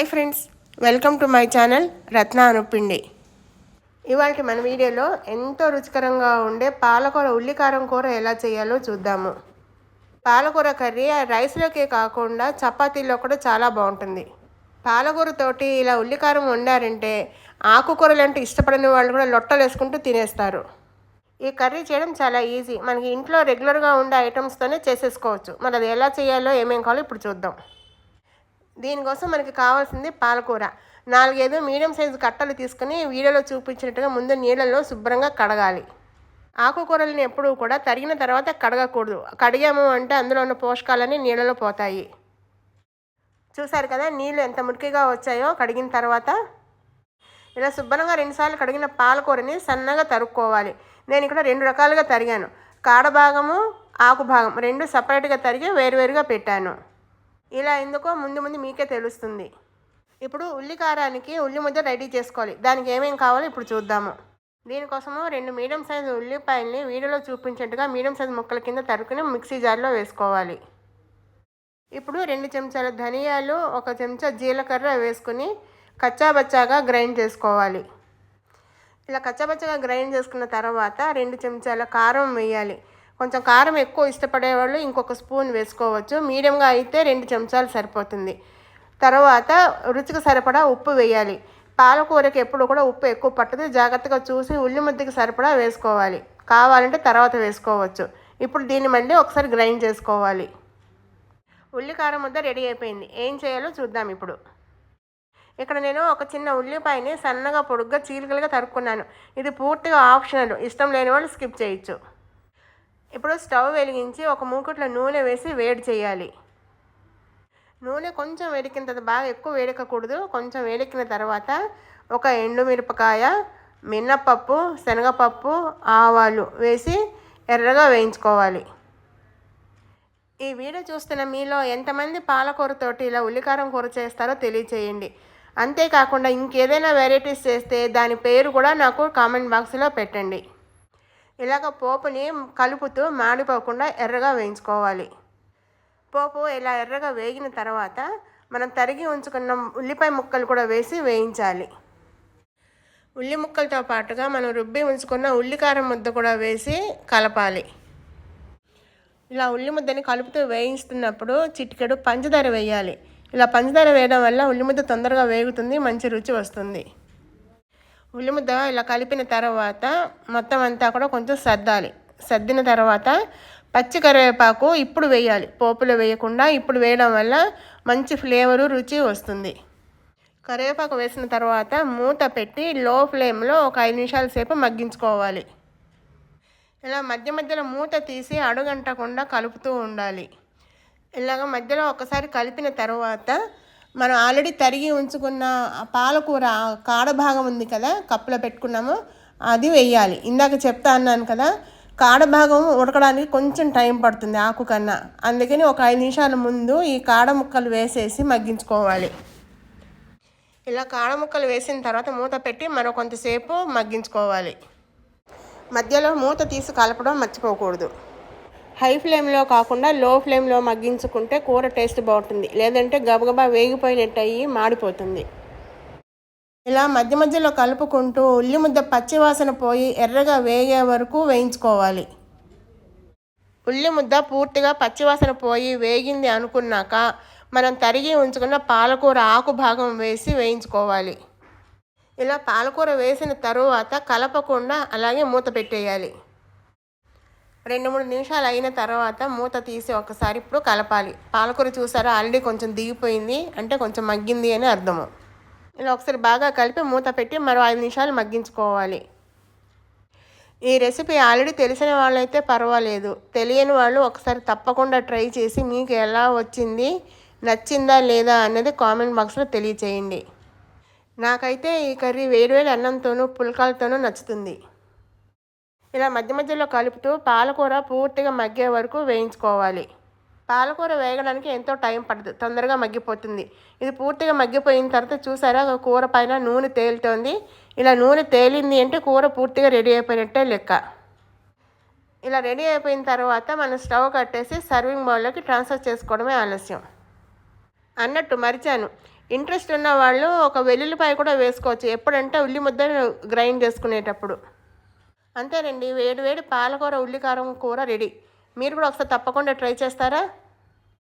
Hi friends welcome to my channel Ratna Anupindi ఇవాళ మన వీడియోలో ఎంతో రుచికరంగా ఉండే పాలకూర ఉల్లికారం కూర ఎలా చేయాలో చూద్దాము. పాలకూర కర్రీ రైస్లోకే కాకుండా చపాతీలో కూడా చాలా బాగుంటుంది. పాలకూరతోటి ఇలా ఉల్లికారం వండారంటే ఆకుకూరలు అంటే ఇష్టపడని వాళ్ళు కూడా లొట్టలు వేసుకుంటూ తినేస్తారు. ఈ కర్రీ చేయడం చాలా ఈజీ. మనకి ఇంట్లో రెగ్యులర్గా ఉండే ఐటమ్స్తోనే చేసేసుకోవచ్చు. మరి అది ఎలా చేయాలో ఏమేం కావాలో ఇప్పుడు చూద్దాం. దీనికోసం మనకి కావాల్సింది పాలకూర. నాలుగైదు మీడియం సైజు కట్టలు తీసుకుని వీడియోలో చూపించినట్టుగా ముందు నీళ్ళలో శుభ్రంగా కడగాలి. ఆకుకూరలను ఎప్పుడూ కూడా తరిగిన తర్వాత కడగకూడదు. కడిగాము అంటే అందులో ఉన్న పోషకాలన్నీ నీళ్ళలో పోతాయి. చూసారు కదా నీళ్ళు ఎంత మురికిగా వచ్చాయో కడిగిన తర్వాత ఇలా శుభ్రంగా రెండుసార్లు కడిగిన పాలకూరని సన్నగా తరుక్కోవాలి. నేను ఇక్కడ రెండు రకాలుగా తరిగాను. కాడ భాగము ఆకు భాగం రెండు సపరేట్గా తరిగి వేరువేరుగా పెట్టాను. ఇలా ఎందుకో ముందు ముందు మీకే తెలుస్తుంది. ఇప్పుడు ఉల్లి కారానికి ఉల్లి ముద్ద రెడీ చేసుకోవాలి. దానికి ఏమేమి కావాలో ఇప్పుడు చూద్దాము. దీనికోసము రెండు మీడియం సైజు ఉల్లిపాయల్ని వీడియోలో చూపించినట్టుగా మీడియం సైజు ముక్కల కింద తరుకుని మిక్సీ జార్లో వేసుకోవాలి. ఇప్పుడు రెండు చెంచాల ధనియాలు ఒక చెంచా జీలకర్ర వేసుకుని కచ్చాబచ్చాగా గ్రైండ్ చేసుకోవాలి. ఇలా కచ్చాబచ్చాగా గ్రైండ్ చేసుకున్న తర్వాత రెండు చెంచాల కారం వేయాలి. కొంచెం కారం ఎక్కువ ఇష్టపడేవాళ్ళు ఇంకొక స్పూన్ వేసుకోవచ్చు. మీడియంగా అయితే రెండు చెంచాలు సరిపోతుంది. తర్వాత రుచికి సరిపడా ఉప్పు వేయాలి. పాలకూరకి ఎప్పుడు కూడా ఉప్పు ఎక్కువ పట్టదు. జాగ్రత్తగా చూసి ఉల్లి ముద్దకి సరిపడా వేసుకోవాలి. కావాలంటే తర్వాత వేసుకోవచ్చు. ఇప్పుడు దీన్ని మళ్ళీ ఒకసారి గ్రైండ్ చేసుకోవాలి. ఉల్లి కారం ముద్ద రెడీ అయిపోయింది. ఏం చేయాలో చూద్దాం ఇప్పుడు. ఇక్కడ నేను ఒక చిన్న ఉల్లిపాయని సన్నగా పొడుగ్గా చీలికలుగా తరుక్కున్నాను. ఇది పూర్తిగా ఆప్షనల్. ఇష్టం లేని వాళ్ళు స్కిప్ చేయొచ్చు. ఇప్పుడు స్టవ్ వెలిగించి ఒక మూకుట్లో నూనె వేసి వేడి చేయాలి. నూనె కొంచెం వేడెక్కిన తర్వాత బాగా ఎక్కువ వేడెక్కకూడదు. కొంచెం వేడెక్కిన తర్వాత ఒక ఎండుమిరపకాయ మినప్పప్పు శనగపప్పు ఆవాలు వేసి ఎర్రగా వేయించుకోవాలి. ఈ వీడియో చూస్తున్న మీలో ఎంతమంది పాలకూరతోటి ఇలా ఉల్లికారం కూర చేస్తారో తెలియచేయండి. అంతేకాకుండా ఇంకేదైనా వెరైటీస్ చేస్తే దాని పేరు కూడా నాకు కామెంట్ బాక్స్లో పెట్టండి. ఇలాగ పోపుని కలుపుతూ మాడిపోకుండా ఎర్రగా వేయించుకోవాలి. పోపు ఇలా ఎర్రగా వేగిన తర్వాత మనం తరిగి ఉంచుకున్న ఉల్లిపాయ ముక్కలు కూడా వేసి వేయించాలి. ఉల్లి ముక్కలతో పాటుగా మనం రుబ్బి ఉంచుకున్న ఉల్లికారం ముద్ద కూడా వేసి కలపాలి. ఇలా ఉల్లి ముద్దని కలుపుతూ వేయిస్తున్నప్పుడు చిటికెడు పంచదార వేయాలి. ఇలా పంచదార వేయడం వల్ల ఉల్లి ముద్ద తొందరగా వేగుతుంది మంచి రుచి వస్తుంది. ఉల్లిముద్ద ఇలా కలిపిన తర్వాత మొత్తం అంతా కూడా కొంచెం సర్దాలి. సర్దిన తర్వాత పచ్చి కరివేపాకు ఇప్పుడు వేయాలి. పోపులో వేయకుండా ఇప్పుడు వేయడం వల్ల మంచి ఫ్లేవరు రుచి వస్తుంది. కరివేపాకు వేసిన తర్వాత మూత పెట్టి లో ఫ్లేమ్లో ఒక ఐదు నిమిషాల సేపు మగ్గించుకోవాలి. ఇలా మధ్య మధ్యలో మూత తీసి అడుగంటకుండా కలుపుతూ ఉండాలి. ఇలాగ మధ్యలో ఒకసారి కలిపిన తర్వాత మనం ఆల్రెడీ తరిగి ఉంచుకున్న పాలకూర కాడ భాగం ఉంది కదా కప్పులో పెట్టుకున్నాము అది వేయాలి. ఇందాక చెప్తా అన్నాను కదా కాడ భాగం ఉడకడానికి కొంచెం టైం పడుతుంది ఆకు కన్నా. అందుకని ఒక ఐదు నిమిషాల ముందు ఈ కాడ ముక్కలు వేసేసి మగ్గించుకోవాలి. ఇలా కాడ ముక్కలు వేసిన తర్వాత మూత పెట్టి మరో కొంతసేపు మగ్గించుకోవాలి. మధ్యలో మూత తీసి కలపడం మర్చిపోకూడదు. హై ఫ్లేమ్లో కాకుండా లో ఫ్లేమ్లో మగ్గించుకుంటే కూర టేస్ట్ బాగుంటుంది. లేదంటే గబగబా వేగిపోయినట్టు అయ్యి మాడిపోతుంది. ఇలా మధ్య మధ్యలో కలుపుకుంటూ ఉల్లి ముద్ద పచ్చివాసన పోయి ఎర్రగా వేగే వరకు వేయించుకోవాలి. ఉల్లి ముద్ద పూర్తిగా పచ్చివాసన పోయి వేగింది అనుకున్నాక మనం తరిగి ఉంచుకున్న పాలకూర ఆకు భాగం వేసి వేయించుకోవాలి. ఇలా పాలకూర వేసిన తరువాత కలపకుండా అలాగే మూత పెట్టేయాలి. రెండు మూడు నిమిషాలు అయిన తర్వాత మూత తీసి ఒకసారి ఇప్పుడు కలపాలి. పాలకూర చూసారా? ఆల్రెడీ కొంచెం దిగిపోయింది. అంటే కొంచెం మగ్గింది అని అర్థము. ఇలా ఒకసారి బాగా కలిపి మూత పెట్టి మరో ఐదు నిమిషాలు మగ్గించుకోవాలి. ఈ రెసిపీ ఆల్రెడీ తెలిసిన వాళ్ళైతే పర్వాలేదు. తెలియని వాళ్ళు ఒకసారి తప్పకుండా ట్రై చేసి మీకు ఎలా వచ్చింది నచ్చిందా లేదా అన్నది కామెంట్ బాక్స్లో తెలియచేయండి. నాకైతే ఈ కర్రీ వేడివేడి అన్నంతోనూ పుల్కాలతోనూ నచ్చుతుంది. ఇలా మధ్య మధ్యలో కలుపుతూ పాలకూర పూర్తిగా మగ్గే వరకు వేయించుకోవాలి. పాలకూర వేగడానికి ఎంతో టైం పడుతుంది తొందరగా మగ్గిపోతుంది. ఇది పూర్తిగా మగ్గిపోయిన తర్వాత చూసారా కూర పైన నూనె తేలుతోంది. ఇలా నూనె తేలింది అంటే కూర పూర్తిగా రెడీ అయిపోయినట్టే లెక్క. ఇలా రెడీ అయిపోయిన తర్వాత మనం స్టవ్ కట్టేసి సర్వింగ్ బౌల్లోకి ట్రాన్స్ఫర్ చేసుకోవడమే ఆలస్యం. అన్నట్టు మరిచాను. ఇంట్రెస్ట్ ఉన్న వాళ్ళు ఒక వెల్లుల్లిపాయ కూడా వేసుకోవచ్చు. ఎప్పుడంటే ఉల్లి ముద్ద గ్రైండ్ చేసుకునేటప్పుడు. అంతేనండి. వేడి వేడి పాలకూర ఉల్లికారం కూర రెడీ. మీరు కూడా ఒకసారి తప్పకుండా ట్రై చేస్తారా?